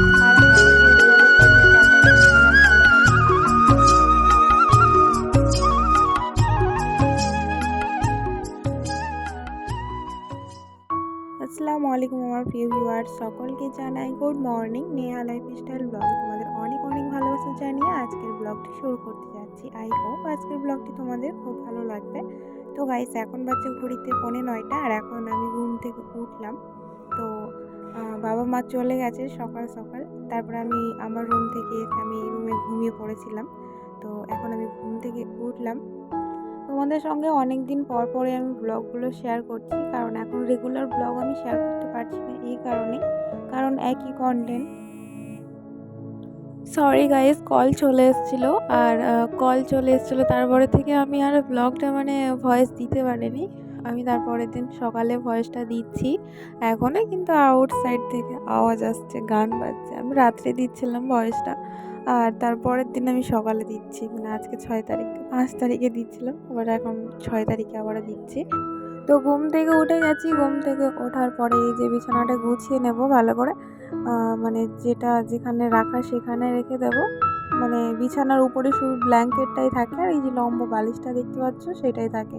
আসসালামু আলাইকুম আমার প্রিয় ভিউয়ার সকলকে জানাই good morning. Neha life style blog তোমাদের অনেক অনেক ভালোবাসা জানিয়ে আজকের ব্লগটি শুরু করতে যাচ্ছি। আই হোপ আজকের ব্লগটি তোমাদের খুব ভালো লাগবে। তো গাইস এখন বাচ্চা ঘড়িতে পৌনে নয়টা, আর এখন আমি ঘুম থেকে উঠলাম। তো বাবা মা চলে গেছে সকাল সকাল। তারপর আমি আমার রুম থেকে আমি রুমে ঘুমিয়ে পড়েছিলাম। তো এখন আমি ঘুম থেকে উঠলাম। তোমাদের সঙ্গে অনেক দিন পর পরে আমি ব্লগগুলো শেয়ার করছি। কারণ এখন রেগুলার ব্লগ আমি শেয়ার করতে পারছি না এই কারণে। কারণ একই কন্টেন্ট সরি গাইস কল চলে এসেছিল। আর কল চলে এসেছিল। তারপরে থেকে আমি আর ব্লগটা মানে ভয়েস দিতে পারিনি। আমি তারপরের দিন সকালে ভয়েসটা দিচ্ছি। এখনও কিন্তু আউটসাইড থেকে আওয়াজ আসছে, গান বাজছে। আমি রাত্রে দিচ্ছিলাম ভয়েসটা আর তারপরের দিন আমি সকালে দিচ্ছি মানে আজকে ছয় তারিখ, পাঁচ তারিখে দিচ্ছিলাম, আবার এখন ছয় তারিখে আবার দিচ্ছি। তো ঘুম থেকে উঠে গেছি, ঘুম থেকে ওঠার পরে এই যে বিছানাটা গুছিয়ে নেব ভালো করে মানে যেটা যেখানে রাখা সেখানে রেখে দেব। মানে বিছানার উপরে শুধু ব্ল্যাঙ্কেটটাই থাকে আর এই যে লম্বা বালিশটা দেখতে পাচ্ছ সেটাই থাকে।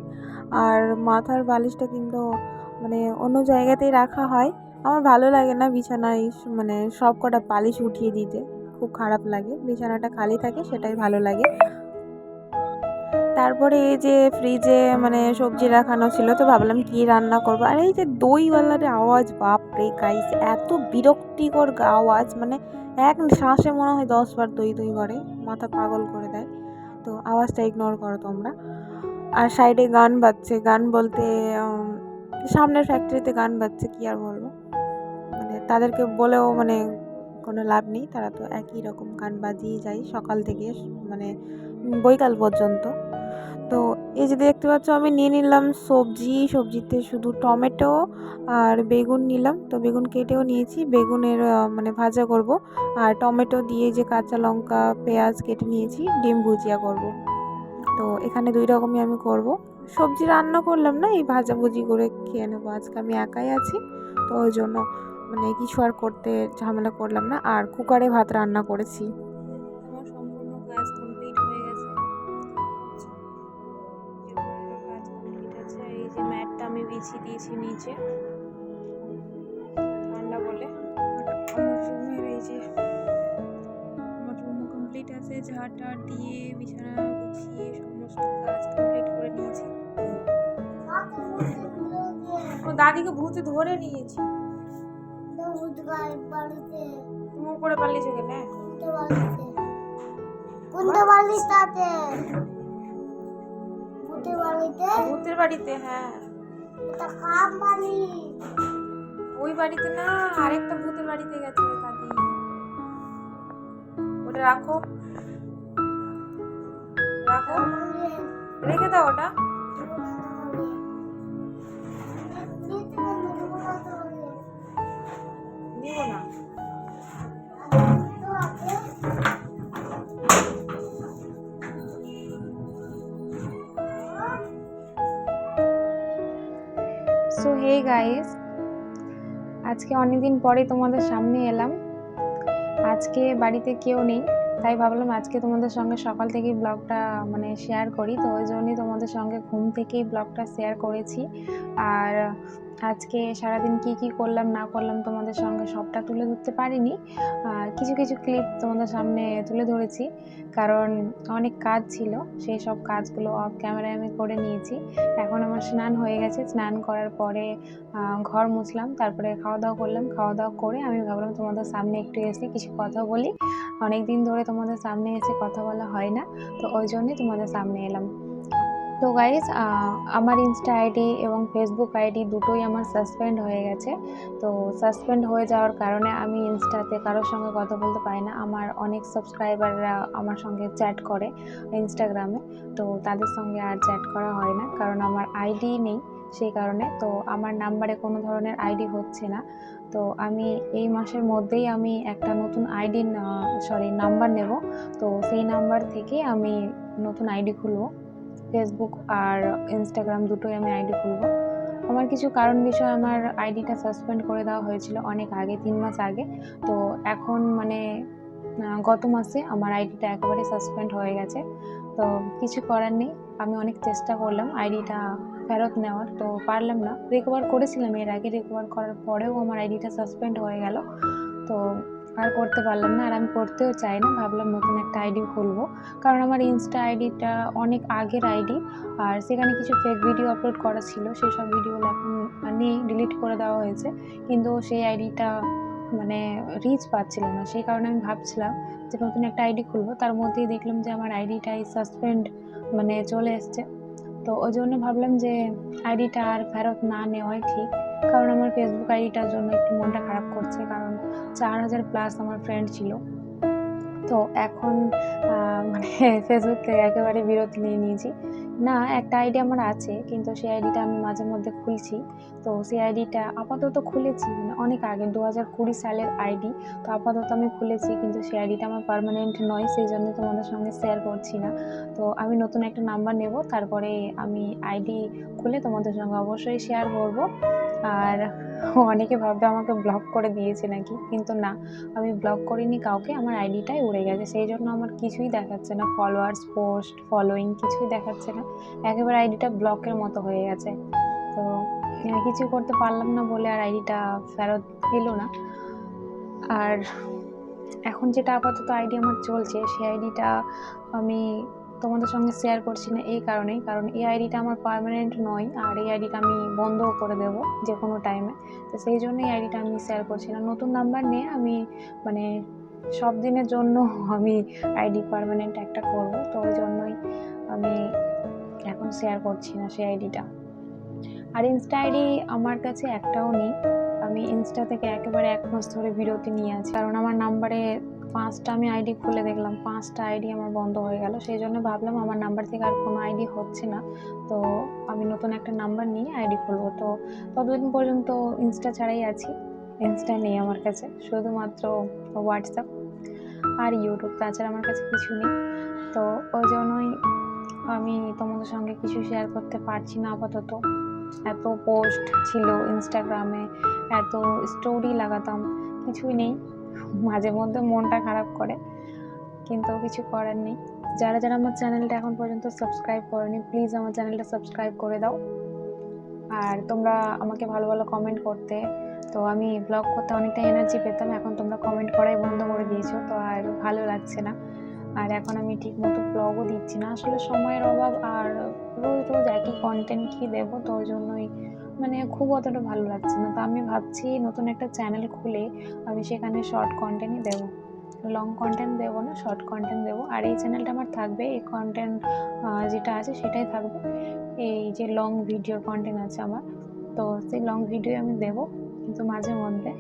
আর মাথার বালিশটা কিন্তু মানে অন্য জায়গাতেই রাখা হয়। আমার ভালো লাগে না বিছানায় মানে সব কটা বালিশ উঠিয়ে দিতে। খুব খারাপ লাগে। বিছানাটা খালি থাকে সেটাই ভালো লাগে। তারপরে এই যে ফ্রিজে মানে সবজি রাখানো ছিল, তো ভাবলাম কি রান্না করব? আর এই যে দইওয়ালার আওয়াজ বাপ রে গাইস এত বিরক্তিকর আওয়াজ মানে এক শ্বাসে মনে হয় দশ বার দই দই করে, মাথা পাগল করে দেয়। তো আওয়াজটা ইগনোর করো তোমরা। আর সাইডে গান বাজছে, গান বলতে সামনের ফ্যাক্টরিতে গান বাজছে, কি আর বলব? মানে তাদেরকে বলেও মানে কোনো লাভ নেই, তারা তো একই রকম গান বাজিয়ে যায় সকাল থেকে মানে বৈকাল পর্যন্ত। তো এই যে দেখতে পাচ্ছ, আমি নিয়ে নিলাম সবজি। সবজিতে শুধু টমেটো আর বেগুন নিলাম। তো বেগুন কেটেও নিয়েছি। বেগুনের মানে ভাজা করব। আর টমেটো দিয়ে যে কাঁচা লঙ্কা, পেঁয়াজ কেটে নিয়েছি, ডিম ভুজিয়া করব। তো এখানে দুই রকমই আমি করব। সবজি রান্না করলাম না, এই ভাজাভুজি করে খেয়ে নেব। আজকে আমি একাই আছি, তো ওই জন্য মানে কিছু আর করতে ঝামেলা করলাম না। আর কুকারে ভাত রান্না করেছি। বিছিয়ে দিয়েছি নিচে। ঠান্ডা বলে। রুমের এই যে কমপ্লিট আছে ঝাড় টাড় দিয়ে বিছানা গুছিয়ে সমস্ত কাজ কমপ্লিট করে নিয়েছি। আমার দাদিকে ভূতে ধরে নিয়েছি। তুমি উপরে পালিয়েছো কেন কোনটা বালিশটাতে ভূতের বাড়িতে ভূতের বাড়িতে হ্যাঁ। ওই বাড়িতে না আরেকটা ভূতের বাড়িতে গেছে দাদি। ওটা রাখো। রাখো। রেখে দাও ওটা। সো হে গাইস, আজকে অনেকদিন পরে তোমাদের সামনে এলাম। আজকে বাড়িতে কেউ নেই, তাই ভাবলাম আজকে তোমাদের সঙ্গে সকাল থেকেই ব্লগটা মানে শেয়ার করি। তো ওই জন্যই তোমাদের সঙ্গে ঘুম থেকেই ব্লগটা শেয়ার করেছি। আর আজকে সারাদিন কি কি করলাম, না করলাম তোমাদের সঙ্গে সবটা তুলে ধরতে পারিনি। কিছু কিছু ক্লিপ তোমাদের সামনে তুলে ধরেছি। কারণ অনেক কাজ ছিল, সেই সব কাজগুলো অফ ক্যামেরায় আমি করে নিয়েছি। এখন আমার স্নান হয়ে গেছে, স্নান করার পরে ঘর মুছলাম, তারপরে খাওয়া দাওয়া করলাম। খাওয়া দাওয়া করে আমি ভাবলাম তোমাদের সামনে একটু এসে কিছু কথা বলি। অনেক দিন ধরে তোমাদের সামনে এসে কথা বলা হয় না, তো ওই জন্যই তোমাদের সামনে এলাম। তো গাইজ আমার ইনস্টা আইডি এবং ফেসবুক আইডি দুটোই আমার সাসপেন্ড হয়ে গেছে। তো সাসপেন্ড হয়ে যাওয়ার কারণে আমি ইনস্টাতে কারোর সঙ্গে কথা বলতে পারি না। আমার অনেক সাবস্ক্রাইবাররা আমার সঙ্গে চ্যাট করে ইনস্টাগ্রামে তো তাদের সঙ্গে আর চ্যাট করা হয় না, কারণ আমার আইডি নেই সেই কারণে। তো আমার নাম্বারে কোনো ধরনের আইডি হচ্ছে না। তো আমি এই মাসের মধ্যেই আমি একটা নতুন আইডি সরি নাম্বার নেব। তো সেই নাম্বার থেকে আমি নতুন আইডি খুলবো। ফেসবুক আর ইনস্টাগ্রাম দুটোই আমি আইডি খুলবো। আমার কিছু কারণ বিষয়, আমার আইডিটা সাসপেন্ড করে দেওয়া হয়েছিল অনেক আগে, তিন মাস আগে। তো এখন মানে গত মাসে আমার আইডিটা একেবারে সাসপেন্ড হয়ে গেছে। তো কিছু করার নেই, আমি অনেক চেষ্টা করলাম আইডিটা ফেরত নেওয়ার। তো পারলাম না রিকভার করেছিলাম এর আগে রিকভার করার পরেও আমার আইডিটা সাসপেন্ড হয়ে গেল। তো আর করতে পারলাম না, আর আমি করতেও চাই না। ভাবলাম নতুন একটা আইডি খুলবো। কারণ আমার ইনস্টা আইডিটা অনেক আগের আইডি আর সেখানে কিছু ফেক ভিডিও আপলোড করা ছিল সেই সব ভিডিওগুলো এখন নেই ডিলিট করে দেওয়া হয়েছে। কিন্তু সেই আইডিটা মানে রিচ পাচ্ছিল না। সেই কারণে আমি ভাবছিলাম যে নতুন একটা আইডি খুলবো। তার মধ্যেই দেখলাম যে আমার আইডিটাই সাসপেন্ড মানে চলে এসছে। তো ওই জন্য ভাবলাম যে আইডিটা আর ফেরত না নেওয়াই ঠিক। কারণ আমার ফেসবুক আইডিটার জন্য একটু মনটা খারাপ করছে, কারণ চার হাজার প্লাস আমার ফ্রেন্ড ছিল। তো এখন মানে ফেসবুক থেকে একেবারে বিরত নিয়ে নিয়েছি। না, একটা আইডি আমার আছে, কিন্তু সেই আইডিটা আমি মাঝে মধ্যে খুলছি। তো সেই আইডিটা আপাতত খুলেছি মানে অনেক আগে দু হাজার কুড়ি সালের আইডি তো আপাতত আমি খুলেছি, কিন্তু সেই আইডিটা আমার পার্মানেন্ট নয়, সেই জন্য তোমাদের সঙ্গে শেয়ার করছি না। তো আমি নতুন একটা নাম্বার নেব, তারপরে আমি আইডি খুলে তোমাদের সঙ্গে অবশ্যই শেয়ার করব। আর অনেকে ভাববে আমাকে ব্লক করে দিয়েছে নাকি, কিন্তু না, আমি ব্লক করিনি কাউকে, আমার আইডিটাই উড়ে গেছে। সেই জন্য আমার কিছুই দেখাচ্ছে না ফলোয়ার্স পোস্ট ফলোয়িং কিছুই দেখাচ্ছে না। একেবারে আইডিটা ব্লকের মতো হয়ে গেছে। তো কিছু করতে পারলাম না বলে আর আইডিটা ফেরত এলো না। আর এখন যেটা আপাতত আইডি আমার চলছে, সেই আইডিটা আমি তোমাদের সঙ্গে শেয়ার করছি না এই কারণেই। কারণ এই আইডিটা আমার পারমানেন্ট নয়, আর এই আইডিটা আমি বন্ধও করে দেবো যে কোনো টাইমে তো সেই জন্যই আইডিটা আমি শেয়ার করছি না। নতুন নাম্বার নিয়ে আমি মানে সব দিনের জন্য আমি আইডি পারমানেন্ট একটা করব। তো ওই জন্যই আমি এখন শেয়ার করছি না সেই আইডিটা আর ইনস্টা আইডি আমার কাছে একটাও নেই। আমি ইনস্টা থেকে একেবারে এক মাস ধরে বিরতি নিয়ে আছি। কারণ আমার নাম্বারে পাঁচটা আমি আইডি খুলে দেখলাম, পাঁচটা আইডি আমার বন্ধ হয়ে গেল। সেই জন্য ভাবলাম আমার নাম্বার থেকে আর কোনো আইডি হচ্ছে না। তো আমি নতুন একটা নাম্বার নিয়ে আইডি খুলবো। তো ততদিন পর্যন্ত ইনস্টা ছাড়াই আছি। ইনস্টা নেই আমার কাছে, শুধুমাত্র হোয়াটসঅ্যাপ আর ইউটিউব তাছাড়া আমার কাছে কিছু নেই। তো ওই জন্যই আমি তোমাদের সঙ্গে কিছু শেয়ার করতে পারছি না আপাতত। এত পোস্ট ছিল ইনস্টাগ্রামে এত স্টোরি লাগাতাম, কিছুই নেই। মাঝে মধ্যে মনটা খারাপ করে, কিন্তু কিছু করার নেই। যারা যারা আমার চ্যানেলটা এখন পর্যন্ত সাবস্ক্রাইব করেনি প্লিজ আমার চ্যানেলটা সাবস্ক্রাইব করে দাও। আর তোমরা আমাকে ভালো ভালো কমেন্ট করতে। তো আমি ব্লগ করতে অনেকটা এনার্জি পেতাম, এখন তোমরা কমেন্ট করাই বন্ধ করে দিয়েছ, তো আর ভালো লাগছে না। আর এখন আমি ঠিক মতো ব্লগও দিচ্ছি না। আসলে সময়ের অভাব আর রোজ রোজ একই কন্টেন্ট কি দেবো? তো ওই জন্যই মানে খুব অতটা ভালো লাগছে না। তো আমি ভাবছি নতুন একটা চ্যানেল খুলে আমি সেখানে শর্ট কন্টেন্টই দেবো। লং কন্টেন্ট দেবো না শর্ট কন্টেন্ট দেবো। আর এই চ্যানেলটা আমার থাকবে, এই কন্টেন্ট যেটা আছে সেটাই থাকবে। এই যে লং ভিডিওর কন্টেন্ট আছে আমার। তো সেই লং ভিডিও আমি দেবো, কিন্তু মাঝে মধ্যে।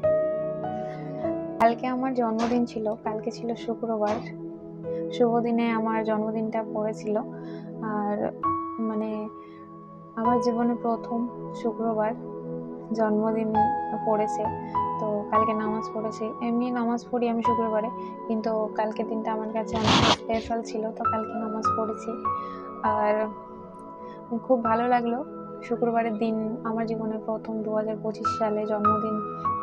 কালকে আমার জন্মদিন ছিল, কালকে ছিল শুক্রবার। শুভ দিনে আমার জন্মদিনটা পড়েছিল। আর মানে আমার জীবনে প্রথম শুক্রবার জন্মদিন পড়েছে। তো কালকে নামাজ পড়েছি। এমনি নামাজ পড়ি আমি শুক্রবারে, কিন্তু কালকে দিনটা আমার কাছে অনেক স্পেশাল ছিল, তো কালকে নামাজ পড়েছি। আর খুব ভালো লাগল শুক্রবারের দিন আমার জীবনে প্রথম দু হাজার পঁচিশ সালে জন্মদিন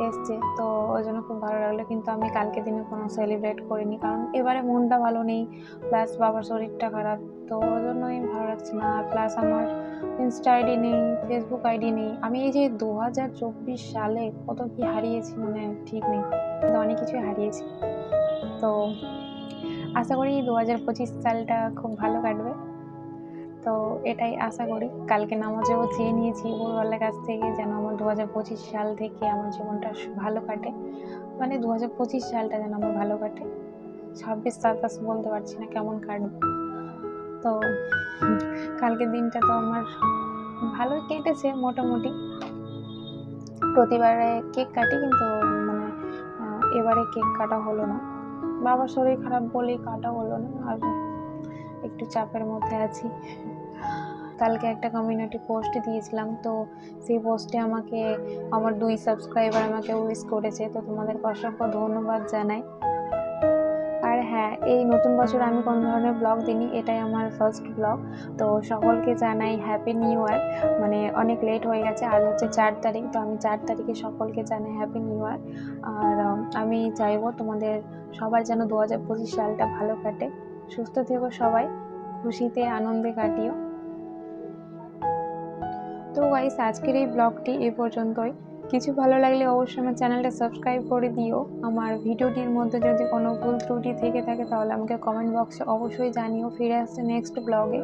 এসছে। তো ওই জন্য খুব ভালো লাগল, কিন্তু আমি কালকে দিনে কোনো সেলিব্রেট করিনি, কারণ এবারে মনটা ভালো নেই প্লাস বাবার শরীরটা খারাপ, তো ওই জন্যই ভালো লাগছে না। প্লাস আমার ইনস্টা আইডি নেই ফেসবুক আইডি নেই। আমি এই যে দু হাজার চব্বিশ সালে কত কি হারিয়েছি মানে ঠিক নেই, কিন্তু অনেক কিছুই হারিয়েছি। তো আশা করি দু হাজার পঁচিশ সালটা খুব ভালো কাটবে। তো এটাই আশা করি। কালকে নামাজেও চেয়ে নিয়েছি ভোরবেলার কাছ থেকে যেন আমার দু হাজার পঁচিশ সাল থেকে আমার জীবনটা ভালো কাটে। মানে দু হাজার পঁচিশ সালটা যেন আমার ভালো কাটে। ছাব্বিশ, সাতাশ বলতে পারছি না কেমন কাটবে। তো কালকের দিনটা তো আমার ভালোই কেটেছে মোটামুটি। প্রতিবারে কেক কাটি কিন্তু মানে এবারে কেক কাটা হলো না। বাবার শরীর খারাপ বলেই কাটা হলো না। আর একটু চাপের মধ্যে আছি। কালকে একটা কমিউনিটি পোস্ট দিয়েছিলাম, তো সেই পোস্টে আমাকে আমার দুই সাবস্ক্রাইবার আমাকে উইশ করেছে, তো তোমাদেরকে অসংখ্য ধন্যবাদ জানাই। আর আর হ্যাঁ এই নতুন বছর আমি কোনো ধরনের ব্লগ দিইনি, এটাই আমার ফার্স্ট ব্লগ তো সকলকে জানাই হ্যাপি নিউ ইয়ার মানে অনেক লেট হয়ে গেছে, আজ হচ্ছে চার তারিখ, তো আমি চার তারিখে সকলকে জানাই হ্যাপি নিউ ইয়ার আর আমি চাইব তোমাদের সবার যেন দু হাজার পঁচিশ সালটা ভালো কাটে, সুস্থ থেকো সবাই, খুশিতে আনন্দে কাটিও। তো গাইস আজকের এই ব্লগটি এ পর্যন্তই। কিছু ভালো লাগলে অবশ্যই আমার চ্যানেলটা সাবস্ক্রাইব করে দিও। আমার ভিডিওটির মধ্যে যদি কোনো ভুল ত্রুটি থেকে থাকে, তাহলে আমাকে কমেন্ট বক্সে অবশ্যই জানিও। ফিরে আসছে নেক্সট ব্লগে